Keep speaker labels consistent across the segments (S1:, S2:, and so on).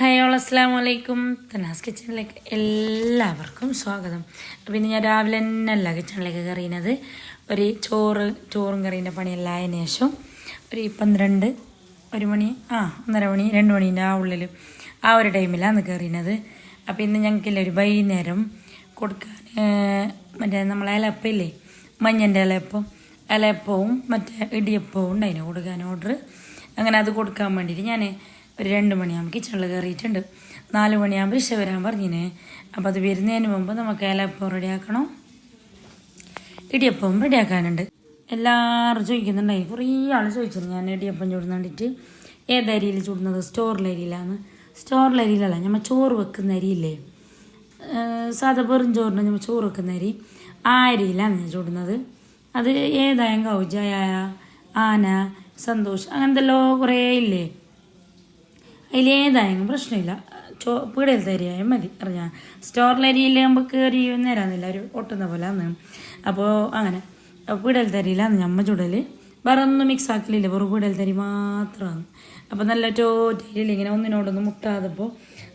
S1: ഹയോ അസ്സാം വലൈക്കും തനാസ് കിച്ചണിലേക്ക് എല്ലാവർക്കും സ്വാഗതം. അപ്പോൾ ഇന്ന് ഞാൻ രാവിലെ തന്നെ അല്ല കിച്ചണിലേക്ക് കറിയുന്നത് ഒരു ചോറ് ചോറും കറീന്റെ പണിയെല്ലാം ശേഷം ഒരു പന്ത്രണ്ട് ഒരു മണി ആ ഒന്നര മണി രണ്ട് മണീന്റെ ആ ഉള്ളിൽ ആ ഒരു ടൈമിലാണ് കയറിയത് അപ്പോൾ ഇന്ന് ഞങ്ങൾക്കില്ല ഒരു വൈകുന്നേരം കൊടുക്കാൻ മറ്റേ നമ്മളെ ഇലപ്പയില്ലേ മഞ്ഞന്റെ ഇലയപ്പം ഇലയപ്പവും മറ്റേ ഇടിയപ്പവും ഉണ്ടായിരുന്നു കൊടുക്കാൻ ഓർഡർ അങ്ങനെ അത് കൊടുക്കാൻ വേണ്ടിയിട്ട് ഞാൻ ഒരു രണ്ട് മണിയാകുമ്പോൾ കിച്ചണിൽ കയറിയിട്ടുണ്ട് നാല് മണിയാകുമ്പോൾ ഇഷ വരാൻ പറഞ്ഞിനെ. അപ്പോൾ അത് വരുന്നതിന് മുമ്പ് നമുക്ക് ഏലപ്പം റെഡിയാക്കണം? ഇടിയപ്പവും റെഡിയാക്കാനുണ്ട്. എല്ലാവരും ചോദിക്കുന്നുണ്ടായി. കുറേ ആൾ ചോദിച്ചിരുന്നു ഞാൻ ഇടിയപ്പം ചൂടുന്ന വേണ്ടിയിട്ട് ഏത് അരിയിൽ ചൂടുന്നത്? സ്റ്റോറിൽ അരിയിലാണ് സ്റ്റോറിൽ അരിയിലല്ല നമ്മൾ ചോറ് വെക്കുന്ന അരിയില്ലേ? സാധാ വെറും ചോറിന് നമ്മൾ ചോറ് വെക്കുന്ന അരി. ആ അരിയിലാണ് ഞാൻ ചൂടുന്നത്. അത് ഏതായാലും കൗജായ ആന സന്തോഷ് അങ്ങനത്തെല്ലോ കുറേ ഇല്ലേ? അതിലേതായാലും പ്രശ്നമില്ല. ചോ പീടികയിലത്തെ അരിയായാലും മതി. അറിഞ്ഞാൽ സ്റ്റോറിലെ അരിയിൽ നമുക്ക് കയറി നേരാന്നില്ല. ഒരു ഒട്ടുന്ന പോലെ അന്ന്. അപ്പോൾ അങ്ങനെ. അപ്പോൾ അരിയിലാന്ന് ഞമ്മ ചുടൽ വേറെ ഒന്നും മിക്സ് ആക്കലില്ല. വെറു പീടികയിലത്തെ അരി മാത്രമാണ് അപ്പോൾ നല്ല ടോറ്റയിലില്ല ഇങ്ങനെ ഒന്നിനോടൊന്നും മുട്ടാതപ്പോൾ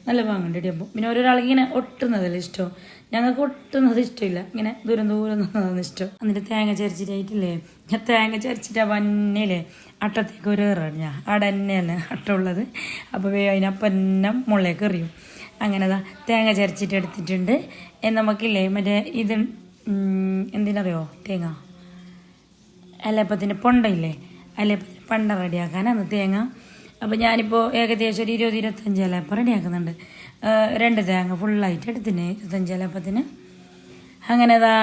S1: നല്ല പാങ്ങുണ്ട് അപ്പോൾ പിന്നെ ഓരോരാൾക്ക് ഇങ്ങനെ ഒട്ടുന്നതല്ലേ ഇഷ്ടം? ഞങ്ങൾക്ക് ഒട്ടുന്നത് ഇഷ്ടമില്ല. ഇങ്ങനെ ദൂരം ദൂരം നിന്നതാണ് ഇഷ്ടം. എന്നിട്ട് തേങ്ങ ചരിച്ചിട്ടായിട്ടില്ലേ? ഞാൻ തേങ്ങ ചരിച്ചിട്ട് വന്നേലേ. അട്ടത്തേക്ക് ഒരു കയറാണ് ഞാൻ അവിടെ തന്നെയാണ് അട്ടമുള്ളത് അപ്പോൾ അതിനപ്പന്നെ മുകളിലേക്ക് എറിയും. അങ്ങനെ തേങ്ങ ചരച്ചിട്ട് എടുത്തിട്ടുണ്ട്. നമുക്കില്ലേ മറ്റേ ഇത് എന്തിനറിയോ? തേങ്ങ. അലപ്പത്തിന്റെ പൊണ്ടയില്ലേ? അലപ്പത്തിന്റെ പണ്ട റെഡിയാക്കാനാണ് തേങ്ങ. അപ്പോൾ ഞാനിപ്പോൾ ഏകദേശം ഒരു ഇരുപത് ഇരുപത്തഞ്ച് അലപ്പം റെഡിയാക്കുന്നുണ്ട്. രണ്ട് തേങ്ങ ഫുള്ളായിട്ട് എടുത്തിന് ഇരുപത്തഞ്ച് അലപ്പത്തിന്. അങ്ങനെ അതാ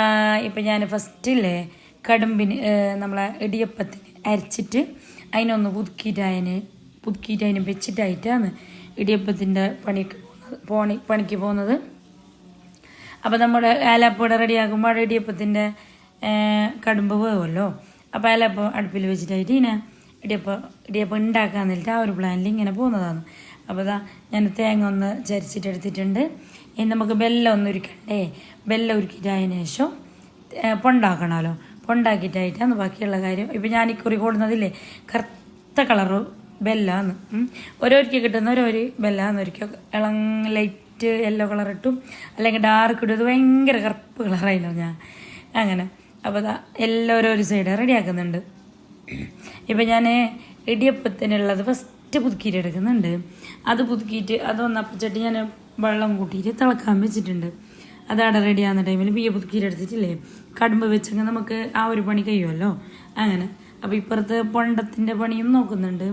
S1: ഇപ്പം ഞാൻ ഫസ്റ്റില്ലേ കടുമ്പിന് നമ്മളെ ഇടിയപ്പത്തിന് അരച്ചിട്ട് അതിനൊന്ന് പുതുക്കിയിട്ട് അതിന് പുതുക്കിയിട്ട് അതിന് വെച്ചിട്ടായിട്ടാണ് ഇടിയപ്പത്തിന്റെ പണിക്ക് പോണി പണിക്ക് പോകുന്നത്. അപ്പോൾ നമ്മുടെ ഏലപ്പൂടെ റെഡിയാക്കുമ്പോൾ ഇടിയപ്പത്തിന്റെ കടുമ്പ് പോകുമല്ലോ അപ്പോൾ ഏലപ്പം അടുപ്പിൽ വെച്ചിട്ടായിട്ട് ഇങ്ങനെ ഇടിയപ്പം ഇടിയപ്പം ഉണ്ടാക്കാൻ എന്നിട്ട് ആ ഒരു പ്ലാനിൽ ഇങ്ങനെ പോകുന്നതാണ്. അപ്പോൾ ഇതാ ഞാൻ തേങ്ങ ഒന്ന് ചരിച്ചിട്ട് എടുത്തിട്ടുണ്ട്. ഇനി നമുക്ക് ബെല്ലം ഒന്ന് ഉരുക്കണ്ടേ? ബെല്ലം ഉരുക്കിയിട്ട് അതിന് ശേഷം ഏ, പൊണ്ടാക്കണമല്ലോ പൊണ്ടാക്കിയിട്ടായിട്ടാണ് ബാക്കിയുള്ള കാര്യം. ഇപ്പം ഞാൻ ഈ കുറി കൂടുന്നതില്ലേ? കറുത്ത കളറ് ബെല്ലാന്ന്. ഓരോരിക്കും കിട്ടുന്ന ഓരോരു ബെല്ലാന്ന് ഒരിക്കൽ ഇളം ലൈറ്റ് യെല്ലോ കളർ ഇട്ടും. അല്ലെങ്കിൽ ഡാർക്ക് ഇടും. ഇത് ഭയങ്കര കറുപ്പ് കളറായിരുന്നു ഞാൻ. അങ്ങനെ. അപ്പോൾ അതാ എല്ലാം ഓരോരു സൈഡ് റെഡിയാക്കുന്നുണ്ട്. ഇപ്പം ഞാൻ ഇടിയപ്പത്തിനുള്ളത് ഫസ്റ്റ് പുതുക്കിയിട്ട് എടുക്കുന്നുണ്ട്. അത് പുതുക്കിയിട്ട് അതൊന്ന് അപ്പച്ചട്ടി ഞാൻ വെള്ളം കൂട്ടിയിട്ട് തിളക്കാൻ വെച്ചിട്ടുണ്ട്. അതവിടെ റെഡിയാകുന്ന ടൈമിൽ ബിയ്യ പുതുക്കിയിട്ട് എടുത്തിട്ടില്ലേ? കടുമ്പ് വെച്ചെങ്കിൽ നമുക്ക് ആ ഒരു പണി കഴിയുമല്ലോ? അങ്ങനെ. അപ്പോൾ ഇപ്പുറത്ത് പൊണ്ടത്തിന്റെ പണിയും നോക്കുന്നുണ്ട്.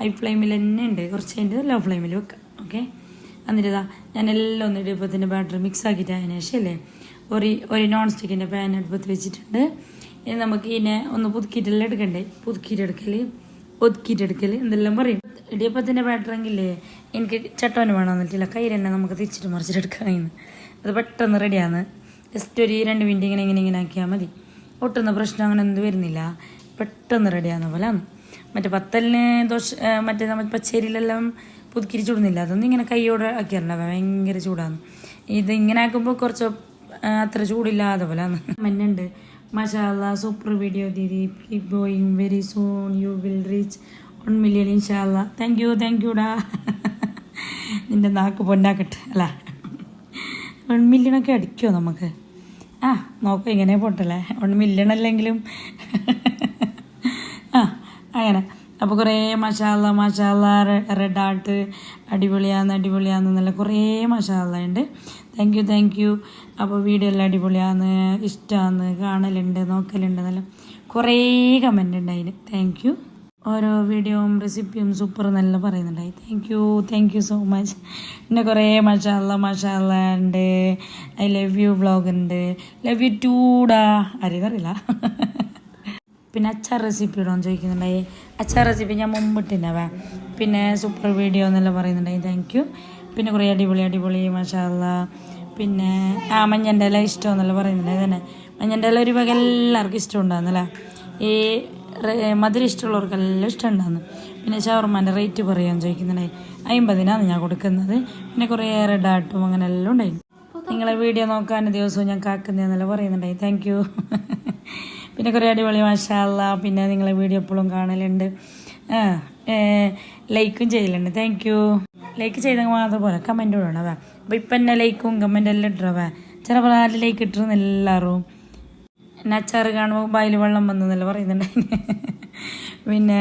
S1: ഹൈ ഫ്ലെയിമിൽ തന്നെ ഉണ്ട്. കുറച്ച് കഴിഞ്ഞിട്ട് ലോ ഫ്ലെയിമിൽ വെക്കാം. ഓക്കെ എന്നിട്ട് ഞാൻ എല്ലാം ഒന്ന് ഇടിയപ്പത്തിന്റെ ബാറ്ററി മിക്സ് ആക്കിയിട്ട് അതിന് അല്ലേ ഒരു ഒരു നോൺ സ്റ്റിക്കിന്റെ പാൻ അടുപ്പത്ത് വെച്ചിട്ടുണ്ട്. ഇനി നമുക്ക് ഇതിനെ ഒന്ന് പുതുക്കിയിട്ടെല്ലാം എടുക്കണ്ടേ? പുതുക്കിയിട്ടെടുക്കൽ ഒതുക്കിയിട്ടെടുക്കൽ എന്തെല്ലാം പറയും. ഇടിയപ്പത്തിന്റെ ബാറ്ററെങ്കിലേ എനിക്ക് ചട്ടവന് വേണമെന്നിട്ടില്ല കയ്യിൽ തന്നെ നമുക്ക് തിരിച്ചിട്ട് മറിച്ചിട്ടെടുക്കാൻ കഴിയുന്നു അത് പെട്ടെന്ന് റെഡിയാണ് ജസ്റ്റ് ഒരു രണ്ട് മിനിറ്റ് ഇങ്ങനെ ഇങ്ങനെ ഇങ്ങനെ ആക്കിയാൽ മതി. ഒട്ടുന്ന പ്രശ്നം അങ്ങനെ ഒന്നും വരുന്നില്ല. പെട്ടെന്ന് റെഡിയാകുന്ന പോലെയാണ് മറ്റേ പത്തലിന് ആ, മറ്റേ നമ്മൾ പച്ചരിയിലെല്ലാം പുതുക്കിരി ചൂടുന്നില്ല. അതൊന്നും ഇങ്ങനെ കൈയോടെ ആക്കിയല്ല ഭയങ്കര ചൂടാണ് ഇത് ഇങ്ങനെ ആക്കുമ്പോൾ കുറച്ച് അത്ര ചൂടില്ലാതെ പോലെയാണ് മഞ്ഞുണ്ട്. മഷാല super video didi keep going very soon you will reach one million ഇൻഷാല്ല താങ്ക് യു താങ്ക് യുടാ നിന്റെ നാക്ക് പൊന്നാക്കട്ടെ അല്ല. വൺ മില്യണൊക്കെ അടിക്കുമോ നമുക്ക്? ആ നോക്കാം ഇങ്ങനെ പോട്ടല്ലേ? ഒന്ന് മില്ലണല്ലെങ്കിലും. ആ അങ്ങനെ. അപ്പോൾ കുറേ മസാല മസാല റെഡ് ആർട്ട് അടിപൊളിയാന്ന് അടിപൊളിയാന്ന് നല്ല കുറേ മസാല ഉണ്ട്. താങ്ക് യു താങ്ക് യു അപ്പോൾ വീഡിയോ എല്ലാം അടിപൊളിയാന്ന് ഇഷ്ടമാണ് കാണലുണ്ട് നോക്കലുണ്ട് നല്ല കുറേ കമന്റ് ഉണ്ട് അതിന്. താങ്ക് യു ഓരോ വീഡിയോയും റെസിപ്പിയും സൂപ്പർ നല്ല പറയുന്നുണ്ടായി. Thank you thank you so much എന്റെ കുറേ മഷാല്ല മഷാല്ല ഉണ്ട്. ഐ ലവ് യു വ്ളോഗ് ഉണ്ട്. ലവ് യു ടൂടാ അറിയതറിയില്ല പിന്നെ അച്ചാർ റെസിപ്പി ഇടാൻ ചോദിക്കുന്നുണ്ടായി. അച്ചാർ റെസിപ്പി ഞാൻ മുമ്പിട്ടിനവ പിന്നെ സൂപ്പർ വീഡിയോ എന്നെല്ലാം പറയുന്നുണ്ടായി. താങ്ക് യു പിന്നെ കുറേ അടിപൊളി അടിപൊളി മഷാല്ല പിന്നെ ആ മഞ്ഞന്റെ ഇല ഇഷ്ടമെന്നല്ല പറയുന്നുണ്ടായി. തന്നെ മഞ്ഞന്റെ ഇല ഒരു വക എല്ലാവർക്കും ഇഷ്ടമുണ്ടാകുന്നല്ലേ ഈ മധുരം ഇഷ്ടമുള്ളവർക്കെല്ലാം ഇഷ്ടമുണ്ടാകുന്നു പിന്നെ ഷവർമാന്റെ റേറ്റ് പറയാൻ ചോദിക്കുന്നുണ്ടായി അമ്പതിനാണ് ഞാൻ കൊടുക്കുന്നത്. പിന്നെ കുറേ റെഡാട്ടും അങ്ങനെ എല്ലാം ഉണ്ടായി നിങ്ങളെ വീഡിയോ നോക്കാൻ ദിവസവും ഞാൻ കാക്കുന്നതെന്നല്ല പറയുന്നുണ്ടായി താങ്ക് യു പിന്നെ കുറേ അടിപൊളി മാഷാല്ല പിന്നെ നിങ്ങളെ വീഡിയോ എപ്പോഴും കാണലുണ്ട്. ലൈക്കും ചെയ്യലുണ്ട്. താങ്ക് യു ലൈക്ക് ചെയ്തെങ്കിൽ മാത്രം പോലെ കമന്റ് ഇടണവേ അപ്പോൾ ഇപ്പം എന്നെ ലൈക്കും കമന്റ് എല്ലാം ഇട്ടവേ ചില പ്രായം ലൈക്ക് ഇട്ടിരുന്നു എല്ലാവരും. എന്നെ അച്ചാറ് കാണുമ്പോൾ ബായിൽ വെള്ളം വന്നെന്നല്ല പറയുന്നുണ്ടായിന്. പിന്നെ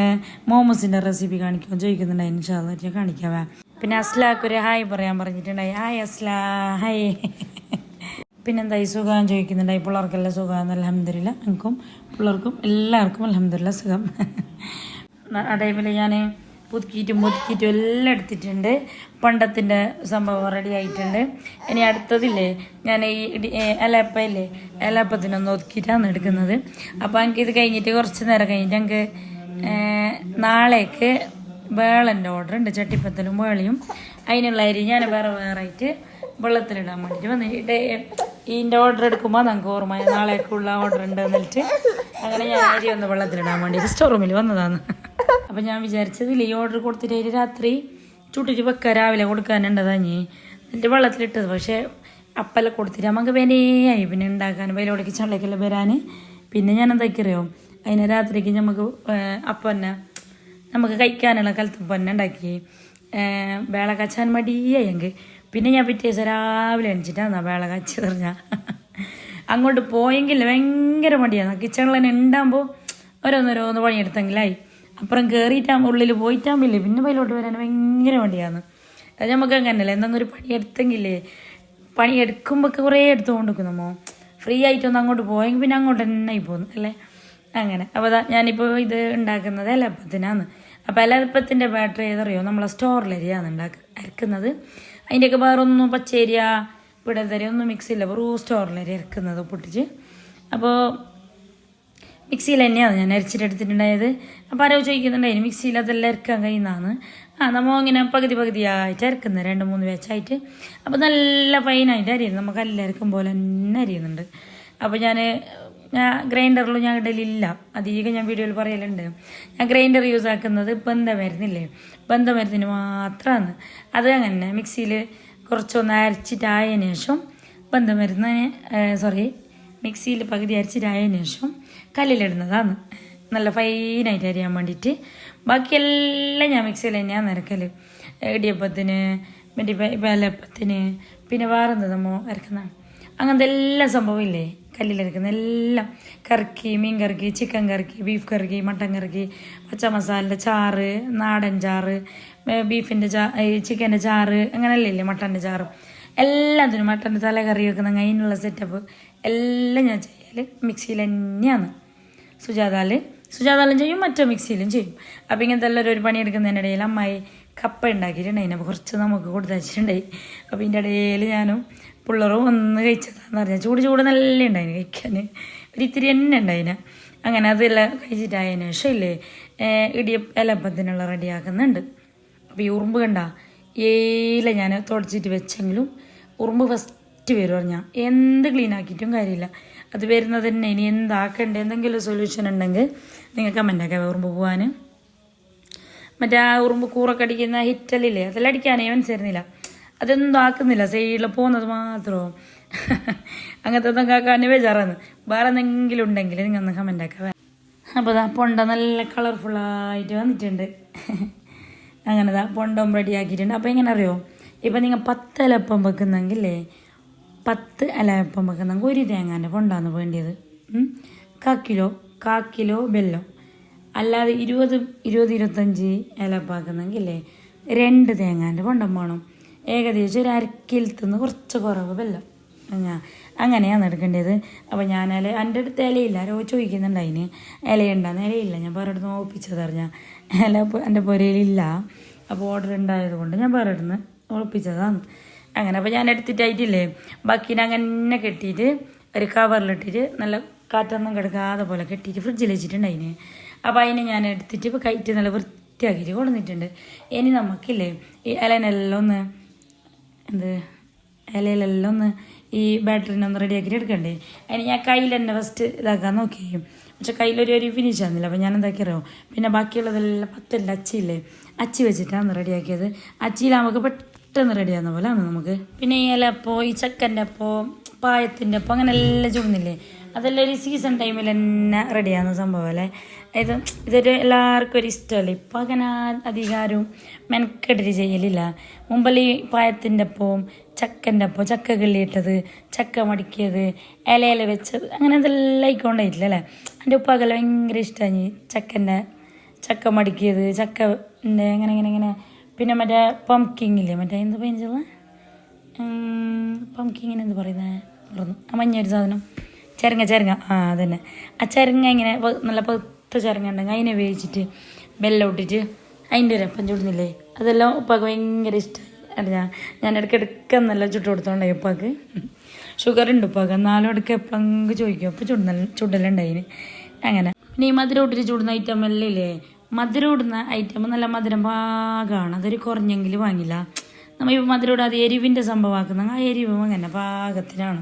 S1: മോമോസിന്റെ റെസിപ്പി കാണിക്കുമ്പോൾ ചോദിക്കുന്നുണ്ടായി ഇൻഷാല്ല കാണിക്കാവേ. പിന്നെ അസ്ലാക്ക് ഒരു ഹായ് പറയാൻ പറഞ്ഞിട്ടുണ്ടായി. Hi Asla hi. പിന്നെന്തായി? സുഖം ചോദിക്കുന്നുണ്ടായി. പിള്ളേർക്കെല്ലാം സുഖം അലഹമില്ല എനിക്കും പിള്ളേർക്കും എല്ലാവർക്കും അലഹമില്ല സുഖം. അതേപോലെ ഞാൻ പുതുക്കിയിട്ടും പുതുക്കിയിട്ടും എല്ലാം എടുത്തിട്ടുണ്ട്. പണ്ടത്തിന്റെ സംഭവം റെഡി ആയിട്ടുണ്ട്. ഇനി അടുത്തതില്ലേ ഞാൻ ഈ എലപ്പയില്ലേ എലപ്പത്തിനൊന്ന് ഒതുക്കിയിട്ടാണ് എടുക്കുന്നത്. അപ്പോൾ എനിക്ക് ഇത് കഴിഞ്ഞിട്ട് കുറച്ച് നേരം കഴിഞ്ഞിട്ട് ഞങ്ങൾക്ക് നാളേക്ക് വേളന്റെ ഓർഡർ ഉണ്ട്. ചട്ടിപ്പത്തലും വേളിയും. അതിനുള്ള അരി ഞാൻ വേറെ വേറെ ആയിട്ട് വെള്ളത്തിലിടാൻ വേണ്ടിയിട്ട് വന്നിട്ട് ഇതിന്റെ ഓർഡർ എടുക്കുമ്പോൾ നമുക്ക് ഓർമ്മ നാളേക്കുള്ള ഓർഡർ ഉണ്ട് എന്നിട്ട് അങ്ങനെ ഞാൻ അരി ഒന്ന് വെള്ളത്തിലിടാൻ വേണ്ടിയിട്ട് സ്റ്റോർ റൂമിൽ വന്നതാണ്. അപ്പം ഞാൻ വിചാരിച്ചത് ഈ ഓർഡർ കൊടുത്തിട്ട് രാത്രി ചുട്ടിട്ട് വെക്ക രാവിലെ കൊടുക്കാനുണ്ടതാ കൊടുക്കാനുണ്ടതാഞ്ഞ് എന്നിട്ട് വെള്ളത്തിലിട്ടത്. പക്ഷേ അപ്പെല്ലാം കൊടുത്തിട്ട് നമുക്ക് വിനയായി പിന്നെ ഉണ്ടാക്കാൻ വെയിലോടേക്ക് ചള്ളക്കെല്ലാം വരാൻ പിന്നെ ഞാൻ എന്തൊക്കെയറിയോ? അതിനെ രാത്രിക്ക് നമുക്ക് അപ്പം തന്നെ നമുക്ക് കഴിക്കാനുള്ള കലത്തപ്പം തന്നെ ഉണ്ടാക്കി. വേള കച്ചാൻ മടിയായെങ്കിൽ പിന്നെ ഞാൻ പിറ്റേ ദിവസം രാവിലെ എണിച്ചിട്ടാണ് വേള കാച്ചി പറഞ്ഞാൽ അങ്ങോട്ട് പോയെങ്കിൽ ഭയങ്കര മടിയാണ് കിച്ചണിൽ തന്നെ ഉണ്ടാകുമ്പോൾ ഓരോന്നോരോന്ന് പണിയെടുത്തെങ്കിലായി. അപ്പുറം കയറിയിട്ടാകുമ്പോൾ ഉള്ളിൽ പോയിട്ടാകുമ്പില്ലേ പിന്നെ വയലോട്ട് വരാൻ ഭയങ്കര മടിയാണ്. അത് നമുക്ക് അങ്ങനല്ലേ എന്തെങ്കിലും ഒരു പണിയെടുത്തെങ്കിലേ പണിയെടുക്കുമ്പോൾ കുറേ എടുത്തു കൊണ്ടിരിക്കുന്നു നമ്മോ ഫ്രീ ആയിട്ടൊന്ന് അങ്ങോട്ട് പോയെങ്കിൽ പിന്നെ അങ്ങോട്ട് തന്നെ ആയി പോകുന്നു അല്ലേ? അങ്ങനെ. അപ്പോൾ ഞാനിപ്പോൾ ഇത് ഉണ്ടാക്കുന്നത് എലപ്പത്തിനാണ് അപ്പോൾ എലപ്പത്തിന്റെ ബാറ്ററി ഏതറിയോ? നമ്മളെ സ്റ്റോറിലരിയാണ് ഉണ്ടാക്ക അരക്കുന്നത്. അതിന്റെയൊക്കെ വേറെ ഒന്നും പച്ചേരിയ പിടത്തരി ഒന്നും മിക്സ് ഇല്ല. വെറും സ്റ്റോറിലരി ഇറക്കുന്നത് പൊട്ടിച്ച്. അപ്പോൾ മിക്സിയിൽ തന്നെയാണ് ഞാൻ അരച്ചിട്ടെടുത്തിട്ടുണ്ടായത്. അപ്പോൾ ആരോ ചോദിക്കുന്നുണ്ടായിരുന്നു മിക്സിയിൽ അതെല്ലാം ഇറക്കാൻ കഴിയുന്നതാണ് ആ നമ്മൾ ഇങ്ങനെ പകുതി പകുതിയായിട്ട് ഇറക്കുന്നത് രണ്ട് മൂന്ന് വെച്ചായിട്ട് അപ്പോൾ നല്ല ഫൈനായിട്ട് അരിയുന്നു. നമുക്ക് എല്ലാം ഇറക്കും പോലെ തന്നെ അരിയുന്നുണ്ട്. അപ്പോൾ ഞാൻ ഞാൻ ഗ്രൈൻഡറിലും ഞാൻ ഇടലില്ല. അധികം ഞാൻ വീഡിയോയിൽ പറയലുണ്ട്. ഞാൻ ഗ്രൈൻഡർ യൂസ് ആക്കുന്നത് ബന്ധമരുന്നില്ലേ? ബന്ധമരുന്നിന് മാത്രമാണ് അത് അങ്ങനെ മിക്സിയിൽ കുറച്ചൊന്ന് അരച്ചിട്ടായതിനു ശേഷം ബന്ധമരുന്നിന് സോറി മിക്സിയിൽ പകുതി അരച്ചിട്ടായതിനു ശേഷം കല്ലിലിടുന്നതാണ്. നല്ല ഫൈനായിട്ട് അരിയാൻ വേണ്ടിയിട്ട്. ബാക്കിയെല്ലാം ഞാൻ മിക്സിയിൽ തന്നെയാണ് നിരക്കൽ ഇടിയപ്പത്തിന് മറ്റേ വേലപ്പത്തിന് പിന്നെ വേറെ എന്താ ഇറക്കുന്ന അങ്ങനത്തെ എല്ലാ സംഭവം ഇല്ലേ? കല്ലിലിറക്കുന്ന എല്ലാം. കറക്കി മീൻ കറക്കി ചിക്കൻ കറക്കി ബീഫ് കറക്കി മട്ടൻ കറക്കി പച്ച മസാലന്റെ ചാറ് നാടൻ ചാറ് ബീഫിന്റെ ചാ ചിക്കന്റെ ചാറ് അങ്ങനെയല്ലേ മട്ടന്റെ ചാറ്. എല്ലാത്തിനും മട്ടന്റെ തലകറി വെക്കുന്ന അതിനുള്ള സെറ്റപ്പ് എല്ലാം ഞാൻ ചെയ്യൽ മിക്സിയിൽ തന്നെയാണ്. സുജാതാൽ സുജാതാലും ചെയ്യും മറ്റോ മിക്സിയിലും ചെയ്യും. അപ്പം ഇങ്ങനത്തെ എല്ലാവരും ഒരു പണിയെടുക്കുന്നതിനിടയിൽ അമ്മായി കപ്പ ഉണ്ടാക്കിയിട്ടുണ്ടായി അപ്പോൾ കുറച്ച് നമുക്ക് കൊടുത്തയച്ചിട്ടുണ്ടായി അപ്പോൾ ഇതിന്റെ ഇടയിൽ ഞാനും പിള്ളറും ഒന്ന് കഴിച്ചതാന്ന് പറഞ്ഞാൽ ചൂട് ചൂട് നല്ല ഉണ്ടായിന് കഴിക്കാൻ ഒരു ഇത്തിരി തന്നെ ഉണ്ടായിന്. അങ്ങനെ അതെല്ലാം കഴിച്ചിട്ടായതിനു ശേഷം ഇല്ലേ ഇടിയ എലപ്പത്തിനുള്ള റെഡിയാക്കുന്നുണ്ട്. അപ്പോൾ ഈ ഉറുമ്പ് കണ്ട ഏല ഞാൻ തുടച്ചിട്ട് വെച്ചെങ്കിലും ഉറുമ്പ് ഫസ്റ്റ് വരും പറഞ്ഞാൽ എന്ത് ക്ലീൻ ആക്കിയിട്ടും കാര്യമില്ല. അത് വരുന്നത് തന്നെ ഇനി എന്താക്കണ്ടേ? എന്തെങ്കിലും സൊല്യൂഷൻ ഉണ്ടെങ്കിൽ നിങ്ങൾ കമന്റ് ആക്കാം ഉറുമ്പ് പോകാൻ മറ്റേ ആ ഉറുമ്പ് കൂറൊക്കെ അടിക്കുന്ന ഹിറ്റലില്ലേ? അതെല്ലാം അടിക്കാനേ മനസ്സിരുന്നില്ല അതൊന്നും ആക്കുന്നില്ല. സൈഡിൽ പോകുന്നത് മാത്രമോ അങ്ങനത്തെ ഒന്നും കാക്കാൻ ബേജാറാന്ന് വേറെ എന്തെങ്കിലും ഉണ്ടെങ്കിൽ നിങ്ങൾ ഒന്ന് കമന്റ് അപ്പോൾ ദാ പൊണ്ട നല്ല കളർഫുള്ളായിട്ട് വന്നിട്ടുണ്ട്. അങ്ങനെ ദാ പൊണ്ടം റെഡി ആക്കിയിട്ടുണ്ട്. അപ്പോൾ എങ്ങനെ അറിയോ? ഇപ്പം നിങ്ങൾ പത്ത് ഇലപ്പം വെക്കുന്നെങ്കിലേ പത്ത് ഇലയപ്പം വെക്കുന്നെങ്കിൽ ഒരു തേങ്ങാന്റെ പൊണ്ടാണ് വേണ്ടിയത്. കാക്കിലോ കിലോ കാ കിലോ അല്ലാതെ ഇരുപത് ഇരുപത് ഇരുപത്തഞ്ച് ഇലപ്പാക്കുന്നെങ്കിലേ രണ്ട് തേങ്ങാന്റെ പൊണ്ടം വേണം. ഏകദേശം ഒരു അരക്കിലത്തുനിന്ന് കുറച്ച് കുറവ് വെല്ലം അങ്ങനെയാണ് എടുക്കേണ്ടത്. അപ്പോൾ ഞാൻ ഇല എന്റെ അടുത്ത് ഇലയില്ല. ആരോ ചോദിക്കുന്നുണ്ട് അതിന് ഇലയുണ്ടെന്ന് ഇലയില്ല. ഞാൻ വേറെ അടുത്ത് ഒപ്പിച്ചത് ഇല എന്റെ പുരയിലില്ല അപ്പോൾ ഓർഡർ ഉണ്ടായത് കൊണ്ട് ഞാൻ അടുത്ത് ഒളിപ്പിച്ചതാണ്. അങ്ങനെ അപ്പോൾ ഞാൻ എടുത്തിട്ടായിട്ടില്ലേ? ബാക്കിനെ അങ്ങനെ കെട്ടിയിട്ട് ഒരു കവറിലിട്ടിട്ട് നല്ല കാറ്റൊന്നും കിടക്കാതെ പോലെ കെട്ടിയിട്ട് ഫ്രിഡ്ജിൽ വെച്ചിട്ടുണ്ടായിന്. അപ്പോൾ അതിനെ ഞാൻ എടുത്തിട്ട് ഇപ്പോൾ കയറ്റി നല്ല വൃത്തിയാക്കിയിട്ട് കൊണ്ടുവന്നിട്ടുണ്ട്. ഇനി നമുക്കില്ലേ ഈ ഇലനെല്ലാം ഒന്ന് എന്ത് ഇലയിലെല്ലാം ഒന്ന് ഈ ബാറ്ററിനെ ഒന്ന് റെഡിയാക്കിയിട്ട് എടുക്കണ്ടേ? അതിന് ഞാൻ കയ്യിൽ തന്നെ ഫസ്റ്റ് ഇതാക്കാൻ നോക്കി. പക്ഷെ കയ്യിലൊരു ഒരു ഫിനിഷ് ആകുന്നില്ല അപ്പോൾ ഞാൻ എന്താക്കിയറിയോ പിന്നെ ബാക്കിയുള്ളതെല്ലാം പത്തല്ല അച്ചിയില്ലേ? അച്ചി വെച്ചിട്ടാണ് റെഡിയാക്കിയത് അച്ചിയിൽ നമുക്ക് പെട്ടെന്ന് റെഡിയാകുന്ന പോലെയാണ് നമുക്ക്. പിന്നെ ഈ ഇലപ്പോ ഈ ചക്കന്റെ അപ്പോ പായത്തിന്റെ അപ്പോൾ അങ്ങനെ എല്ലാം ചുടുന്നില്ലേ അതെല്ലാം ഒരു സീസൺ ടൈമിൽ തന്നെ റെഡിയാകുന്ന സംഭവം അല്ലേ ഇത് ഇതൊരു എല്ലാവർക്കും ഒരു ഇഷ്ടമല്ലേ? ഇപ്പം അങ്ങനെ അധികാരവും മെനക്കെട്ടിട്ട് ചെയ്യലില്ല. മുമ്പല്ലേ ഈ പായത്തിന്റെ അപ്പവും ചക്കന്റെ അപ്പോൾ ചക്ക കിള്ളിയിട്ടത് ചക്ക മടിക്കിയത് ഇലയില വെച്ചത് അങ്ങനെ ഇതെല്ലാം ആയിക്കൊണ്ടായിട്ടില്ല അല്ലേ? എന്റെ ഉപ്പാക്കെല്ലാം ഭയങ്കര ഇഷ്ടമാണ് ഈ ചക്കന്റെ ചക്ക മടിക്കിയത് ചക്ക അങ്ങനെ ഇങ്ങനെ ഇങ്ങനെ പിന്നെ മറ്റേ പംകിങ്ങില്ലേ മറ്റേ എന്ത് പേഞ്ചുള്ള പംകിങ്ങിന് എന്ത് പറയുന്നത് ആ മഞ്ഞൊരു സാധനം. ചെരങ്ങ ചെരങ്ങ. ആ അതന്നെ. ആ ചെരങ്ങ ഇങ്ങനെ നല്ല പത്ത് ചെരങ്ങ ഉണ്ടെങ്കിൽ അതിനെ വേവിച്ചിട്ട് വെല്ലം ഇട്ടിട്ട് അതിന്റെ ഒരു അപ്പം ചുടുന്നില്ലേ? അതെല്ലാം ഉപ്പാക്ക് ഭയങ്കര ഇഷ്ടം. ഞാൻ ഞാൻ ഇടയ്ക്ക് നല്ല ചുട്ട് കൊടുത്തോണ്ടായി ഉപ്പാക്ക്. ഷുഗർ ഉണ്ട് ഉപ്പാക്ക്. എന്നാലും ഇടയ്ക്ക് എപ്പോഴെങ്കിലും ചോദിക്കും. അപ്പോൾ ചുടുന്ന ചുടലുണ്ടായിന് അങ്ങനെ. പിന്നെ ഈ മധുരം ഇട്ടിട്ട് ചുടുന്ന ഐറ്റം എല്ലാം ഇല്ലേ? മധുരം ഇടുന്ന ഐറ്റം നല്ല മധുരം പാകമാണ് അതൊരു കുറഞ്ഞെങ്കിൽ വാങ്ങില്ല. നമ്മൾ ഇപ്പോൾ മധുരം ഇടാതെ എരിവിന്റെ സംഭവമാക്കുന്ന ആ എരിവും അങ്ങനെ പാകത്തിനാണ്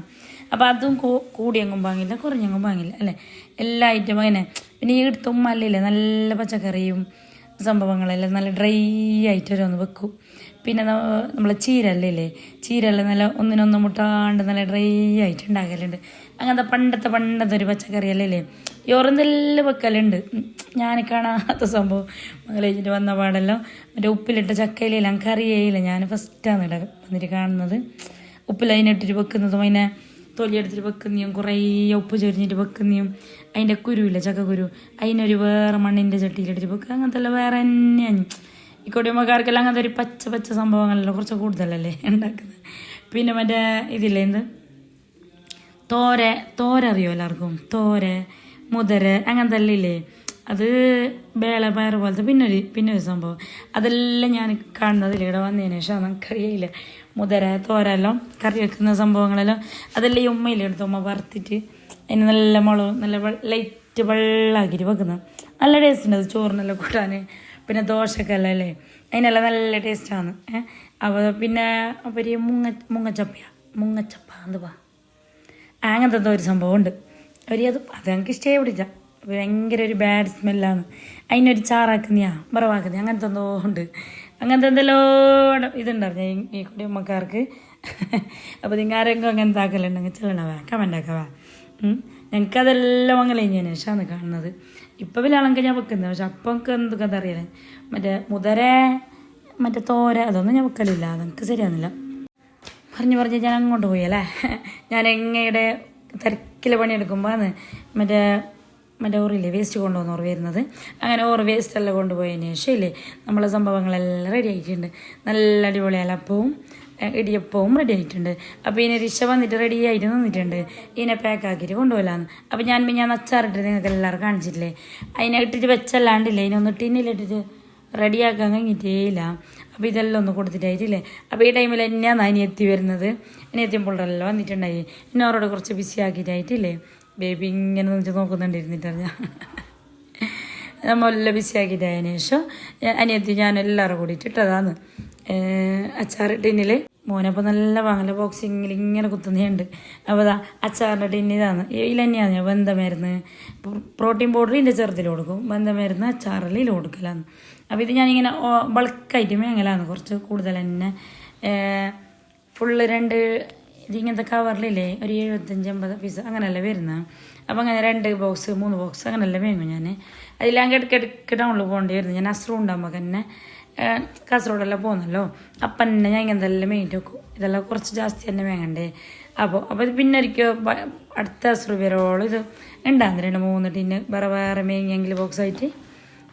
S1: അപ്പോൾ അതും കൂടിയെങ്കും വാങ്ങില്ല കുറഞ്ഞെങ്കും വാങ്ങില്ല അല്ലേ? എല്ലാ ഐറ്റം അങ്ങനെ. പിന്നെ ഈ എടുത്തും ഉമ്മല്ലേ നല്ല പച്ചക്കറിയും സംഭവങ്ങളെല്ലാം നല്ല ഡ്രൈ ആയിട്ട് ഓരോന്ന് വെക്കും. പിന്നെ നമ്മളെ ചീരല്ലേ ചീരല്ല നല്ല ഒന്നിനൊന്ന് മുട്ടാണ്ട് നല്ല ഡ്രൈ ആയിട്ട് ഉണ്ടാക്കലുണ്ട്. അങ്ങനത്തെ പണ്ടത്തെ പണ്ടത്തെ ഒരു പച്ചക്കറിയല്ലേ യോറെന്തെല്ലാം വെക്കലുണ്ട്. ഞാൻ കാണാത്ത സംഭവം. മകളേജിന്റെ വന്ന പാടെല്ലാം. മറ്റേ ഉപ്പിലിട്ട ചക്കയിലെല്ലാം കറിയേയില്ല ഞാൻ ഫസ്റ്റാണ് ഇവിടെ വന്നിട്ട് കാണുന്നത്. ഉപ്പിലതിനിട്ടിട്ട് വെക്കുന്നതും അതിനെ തൊലിയെടുത്തിട്ട് വെക്കുന്നതും കുറേ ഉപ്പ് ചൊരിഞ്ഞിട്ട് വെക്കുന്നതും അതിന്റെ കുരുവില്ല ചക്കക്കുരു? അതിനൊരു വേറെ മണ്ണിന്റെ ചട്ടിയിലിട്ടിട്ട് വെക്കുക. അങ്ങനത്തെ വേറെ തന്നെയാണ്. ഈ കൊടിയമ്മക്കാർക്കെല്ലാം അങ്ങനത്തെ ഒരു പച്ച പച്ച സംഭവങ്ങളെല്ലാം കുറച്ച് കൂടുതലല്ലേ ഉണ്ടാക്കുന്നത്? പിന്നെ മറ്റേ ഇതില്ലേ എന്ത്? തോര തോര അറിയോ എല്ലാവർക്കും? തോര മുതര അങ്ങനത്തെ എല്ലാം ഇല്ലേ? അത് വേള പയർ പോലത്തെ പിന്നെ ഒരു പിന്നെ ഒരു സംഭവം. അതെല്ലാം ഞാൻ കാണുന്നതിൽ ഇവിടെ വന്നതിന് ശേഷം. നമുക്കറിയില്ല മുതര തോര എല്ലാം കറി വെക്കുന്ന സംഭവങ്ങളെല്ലാം. അതെല്ലാം ഈ ഉമ്മയിലെടുത്ത് ഉമ്മ വറുത്തിട്ട് അതിന് നല്ല മുളക് നല്ല ലൈറ്റ് വെള്ളമാക്കിയിട്ട് വെക്കുന്നത്. നല്ല ടേസ്റ്റ് ഉണ്ട് അത് ചോറിനെല്ലാം കൂട്ടാൻ പിന്നെ ദോശക്കല്ല അല്ലേ അതിനെല്ലാം നല്ല ടേസ്റ്റാണ്. അപ്പോൾ പിന്നെ അപ്പോൾ ഈ മുങ്ങ മുങ്ങച്ചപ്പയാ. മുങ്ങച്ചപ്പ എന്തുവാ അങ്ങനത്തെ ഒരു സംഭവമുണ്ട്. ഒരു അത് അത് എനിക്ക് ഇഷ്ടമായി പിടിച്ച. ഭയങ്കര ഒരു ബാഡ് സ്മെല്ലാണ് അതിനൊരു ചാറാക്കുന്നയാ മറവാക്കുന്ന അങ്ങനത്തെ എന്തോ ഉണ്ട്. അങ്ങനത്തെ എന്തെല്ലോ ഇതുണ്ടായിരുന്നു ഈ- കുടി കുടുംബക്കാർക്ക് അപ്പോൾ നിങ്ങൾ ആരെങ്കിലും അങ്ങനത്തെ ആക്കലുണ്ടെങ്കിൽ ചെയ്യണവേ കമന്റ് ആക്കവാ ഞങ്ങൾക്ക് അതെല്ലാം അങ്ങനെ കഴിഞ്ഞതിന് ശേഷമാണ് കാണുന്നത്. ഇപ്പം വലിയാളൊക്കെ ഞാൻ വെക്കുന്നത് പക്ഷെ അപ്പം എനിക്ക് എന്തൊക്കെ എന്താ മറ്റേ മുതര മറ്റേ തോര അതൊന്നും ഞാൻ വെക്കലില്ല. അതെനിക്ക് ശരിയാകുന്നില്ല പറഞ്ഞു പറഞ്ഞ് ഞാൻ അങ്ങോട്ട് പോയി അല്ലേ? ഞാൻ എങ്ങയുടെ തിരക്കിൽ പണിയെടുക്കുമ്പോൾ മറ്റേ മറ്റേ ഓറില്ലേ വേസ്റ്റ് കൊണ്ടുവന്ന് ഓർ വരുന്നത്. അങ്ങനെ ഓർ വേസ്റ്റ് എല്ലാം കൊണ്ടുപോയതിന് ശേഷം ഇല്ലേ നമ്മളെ സംഭവങ്ങളെല്ലാം റെഡി ആയിട്ടുണ്ട്. നല്ല അടിപൊളി അലപ്പവും ഏഹ്, ഇടിയപ്പവും റെഡി ആയിട്ടുണ്ട്. അപ്പോൾ ഇനി റിഷ വന്നിട്ട് റെഡി ആയിട്ട് നിന്നിട്ടുണ്ട്. ഇതിനെ പാക്ക് ആക്കിയിട്ട് കൊണ്ടുപോകലാന്ന് അപ്പോൾ ഞാൻ പിന്നെ ഞാൻ അച്ചാറിട്ട് നിങ്ങൾക്ക് എല്ലാവരും കാണിച്ചിട്ടില്ലേ? അതിനെ ഇട്ടിട്ട് വെച്ചല്ലാണ്ടില്ലേ? ഇതിനൊന്ന് ടിന്നിലിട്ടിട്ട് റെഡിയാക്കാൻ കഴിഞ്ഞിട്ടേ ഇല്ല. അപ്പോൾ ഇതെല്ലാം ഒന്ന് കൊടുത്തിട്ടായിട്ടില്ലേ? അപ്പോൾ ഈ ടൈമിൽ തന്നെയാണ് ഇനി എത്തി വരുന്നത്? ഇനി എത്തിയപ്പോഴെല്ലാം വന്നിട്ടുണ്ടായി. എന്നെ അവരോട് കുറച്ച് ബിസി ആക്കിയിട്ടായിട്ടില്ലേ? ബേബി ഇങ്ങനെ നിന്നിട്ട് നോക്കുന്നുണ്ടിരുന്നിട്ടറിഞ്ഞ നമ്മളെല്ലാം ബിസി ആക്കിയിട്ടായതിനു ശേഷം അനിയത്തി ഞാൻ എല്ലാവരും കൂടിയിട്ട് ഇട്ടതാണ് അച്ചാർ ടിന്നിൽ മോനപ്പോൾ നല്ല വാങ്ങല ബോക്സിങ്ങിൽ ഇങ്ങനെ കുത്തുന്നുണ്ട്. അപ്പോൾ അതാ അച്ചാറിന്റെ ടിന്നി ഇതാണ്. ഇതിൽ തന്നെയാണ് ഞാൻ ബന്ധമരുന്ന് പ്രോട്ടീൻ പൗഡർ ഇതിന്റെ ചെറുതിൽ കൊടുക്കും. ബന്ധമരുന്ന് അച്ചാറിൽ ഇതിൽ കൊടുക്കലാന്ന് അപ്പോൾ ഇത് ഞാനിങ്ങനെ ബൾക്കായിട്ട് മേങ്ങലാണ്. കുറച്ച് കൂടുതൽ തന്നെ. ഫുള്ള് രണ്ട് ഇതിങ്ങനത്തെ കവറിലില്ലേ ഒരു എഴുപത്തഞ്ച് അമ്പത് പീസ് അങ്ങനെയല്ല വരുന്ന. അപ്പോൾ അങ്ങനെ രണ്ട് ബോക്സ് മൂന്ന് ബോക്സ് അങ്ങനെയല്ല വേങ്ങും ഞാൻ അതിലാങ്ക് ഇടയ്ക്ക് ഇടയ്ക്ക് ടൗണിൽ പോകേണ്ടി വരുന്നത് ഞാൻ അസ്രു ഉണ്ടാകുമ്പോൾ തന്നെ കാസർഗോഡെല്ലാം പോകുന്നല്ലോ അപ്പം തന്നെ ഞാൻ ഇങ്ങനത്തെ എല്ലാം മേങ്ങിട്ട് വെക്കും. ഇതെല്ലാം കുറച്ച് ജാസ്തി തന്നെ വേങ്ങണ്ടേ അപ്പോൾ അപ്പോൾ ഇത് പിന്നെ ഒരിക്കൽ അടുത്ത അസ്രു വരോളം ഇത് ഉണ്ടാകുന്ന രണ്ട് മൂന്ന് ടിന്ന് വേറെ വേറെ മേങ്ങിയെങ്കിൽ ബോക്സായിട്ട്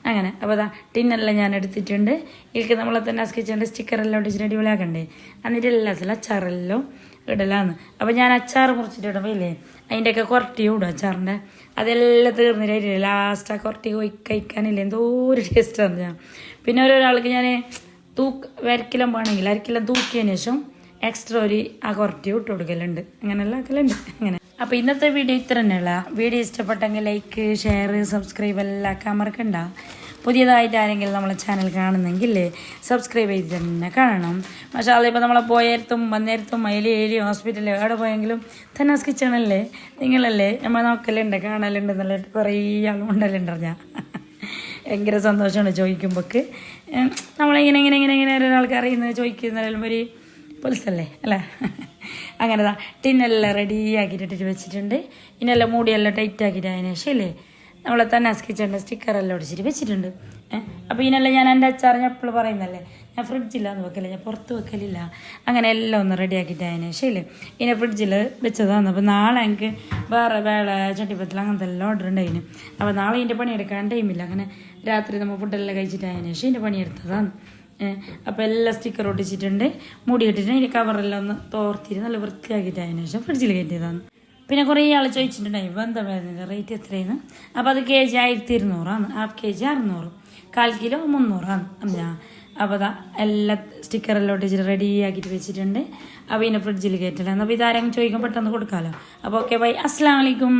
S1: അങ്ങനെ. അപ്പോൾ അതാ ടിന്നെല്ലാം ഞാൻ എടുത്തിട്ടുണ്ട്. ഇതിലേക്ക് നമ്മളെ തന്നെ കിച്ചന്റെ സ്റ്റിക്കറെല്ലാം ഒട്ടിച്ചിട്ട് അടിപൊളിയാക്കണ്ടേ. എന്നിട്ട് എല്ലാത്തിലും അച്ചാറെല്ലാം ഇടലാന്ന് അപ്പോൾ ഞാൻ അച്ചാർ മുറിച്ചിട്ട് ഇടുമ്പോൾ ഇല്ലേ അതിന്റെയൊക്കെ കുറട്ടി ഇടും അച്ചാറിന്റെ അതെല്ലാം തീർന്നില്ലേ ലാസ്റ്റ് ആ കുറട്ടി പോയി കഴിക്കാനില്ല. എന്തോ ഒരു ആണ് ഞാൻ. പിന്നെ ഓരോരാൾക്ക് ഞാൻ തൂക്ക് വരക്കിലം വേണമെങ്കിൽ അരക്കിലം തൂക്കിയതിന് ശേഷം എക്സ്ട്രാ ഒരു ആ കുറട്ടി ഇട്ട് കൊടുക്കലുണ്ട്. അങ്ങനെല്ലാം ആക്കലുണ്ട്. അങ്ങനെ. അപ്പോൾ ഇന്നത്തെ വീഡിയോ ഇത്ര തന്നെയുള്ള. വീഡിയോ ഇഷ്ടപ്പെട്ടെങ്കിൽ ലൈക്ക് ഷെയർ സബ്സ്ക്രൈബ് എല്ലാം ആക്കാൻ മറക്കണ്ട. പുതിയതായിട്ട് ആരെങ്കിലും നമ്മളെ ചാനൽ കാണുന്നെങ്കിൽ സബ്സ്ക്രൈബ് ചെയ്ത് തന്നെ കാണണം. പക്ഷേ അതിപ്പോൾ നമ്മളെ പോയേരത്തും വന്നേരത്തും മയിലി ഏലി ഹോസ്പിറ്റലിൽ എവിടെ പോയെങ്കിലും തന്നാസ് കിച്ചണല്ലേ നിങ്ങളല്ലേ? നമ്മൾ നോക്കലുണ്ട് കാണലുണ്ട് നല്ല കുറേ ആളുണ്ടല്ലുണ്ടോ ഞാൻ ഭയങ്കര സന്തോഷമാണ് ചോദിക്കുമ്പോൾക്ക് നമ്മളിങ്ങനെ ഇങ്ങനെ ഇങ്ങനെ ഇങ്ങനെ ഒരാൾക്ക് അറിയുന്നത് ചോദിക്കുന്നതിലും ഒരു പൊലിസല്ലേ അല്ലേ? അങ്ങനെ ടിന്നെല്ലാം റെഡി ആക്കിയിട്ടിട്ട് വെച്ചിട്ടുണ്ട്. ഇനെല്ലാം മൂടിയെല്ലാം ടൈറ്റ് ആക്കിയിട്ട് അതിന് ശേഷം നമ്മളെ തന്നെ കിച്ചണിന്റെ സ്റ്റിക്കറെല്ലാം ഒടിച്ചിട്ട് വെച്ചിട്ടുണ്ട്. ഏഹ് അപ്പോൾ ഇതിനെല്ലാം ഞാൻ എന്റെ അച്ചാർ ഞാൻ എപ്പോഴും പറയുന്നല്ലേ ഞാൻ ഫ്രിഡ്ജിലാന്ന് വെക്കലില്ല ഞാൻ പുറത്ത് വെക്കലില്ല. അങ്ങനെ എല്ലാം ഒന്ന് റെഡിയാക്കിയിട്ട് അതിന് ശരിയല്ലേ ഇതിനെ ഫ്രിഡ്ജിൽ വെച്ചതാണ്. അപ്പോൾ നാളെ എനിക്ക് വേറെ വേള ചട്ടിപ്പത്തിൽ അങ്ങനത്തെ എല്ലാം ഓർഡർ ഉണ്ടായിന് അപ്പോൾ നാളെ ഇതിന്റെ പണിയെടുക്കാൻ ടൈമില്ല അങ്ങനെ രാത്രി നമ്മൾ ഫുഡെല്ലാം കഴിച്ചിട്ട് അതിന് ശേഷം ഇതിന്റെ പണിയെടുത്തതാണ്. അപ്പോൾ എല്ലാം സ്റ്റിക്കർ ഒട്ടിച്ചിട്ടുണ്ട്. മുടി ഇട്ടിട്ട് അതിന്റെ കവറെല്ലാം ഒന്ന് തോർത്തിട്ട് നല്ല വൃത്തിയാക്കിയിട്ട് അതിന് ശേഷം ഫ്രിഡ്ജിൽ കയറ്റിയതാണ്. പിന്നെ കുറേ ആൾ ചോദിച്ചിട്ടുണ്ടായി ബന്ധമായിരുന്നില്ല റേറ്റ് എത്രയാണ് അപ്പോൾ അത് കെ ജി ആയിരത്തി ഇരുന്നൂറാണ് ഹാഫ് കെ ജി അറുന്നൂറ്. കാൽ കിലോ മുന്നൂറാണ്. ഞാൻ അപ്പോൾ അതാ എല്ലാ സ്റ്റിക്കറെല്ലാം ഒട്ടിച്ചിട്ട് റെഡി ആക്കിയിട്ട് വെച്ചിട്ടുണ്ട്. അപ്പോൾ ഇതിനെ ഫ്രിഡ്ജിൽ കയറ്റില്ല അപ്പോൾ ഇതാരെങ്കിലും ചോദിക്കാൻ പെട്ടെന്ന് കൊടുക്കാമല്ലോ അപ്പോൾ ഓക്കെ ബൈ അസ്സാം വലൈക്കും